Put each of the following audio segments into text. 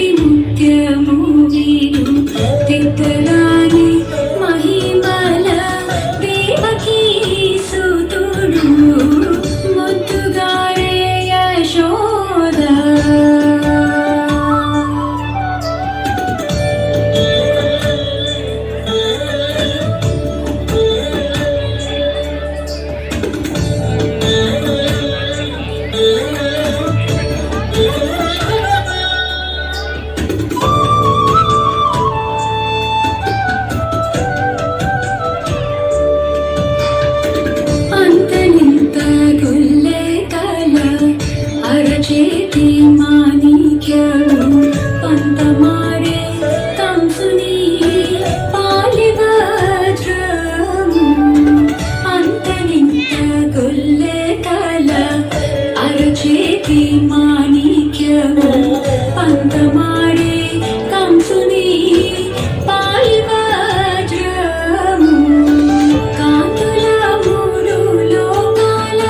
tem no que é చేతి మాణిక్యము పంతమాడే కంసుని పాలివజ్రము కాంతుల మూడు లోకాల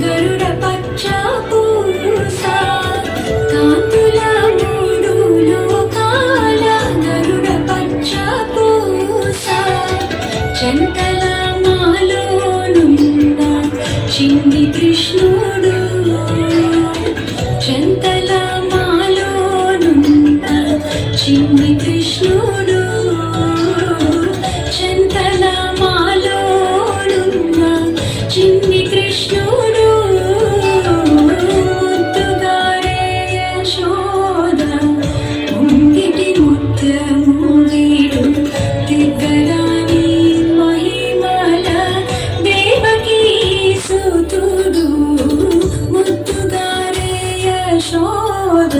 గరుడ పచ్చ పూస కాంతుల మూడు లోకాల గరుడ పచ్చ పూస చెంతల మాలోనున్న చిన్ని కృష్ణుడు చిన్ని కృష్ణుడు. చెంతల మాలోడున్న చిన్ని కృష్ణుడు. ముద్దుగారే యశోద ముంగిటి ముద్దము వీడు దిగ్గరాని మహిమల దేవకీ సుతుడు. ముద్దుగారే యశోద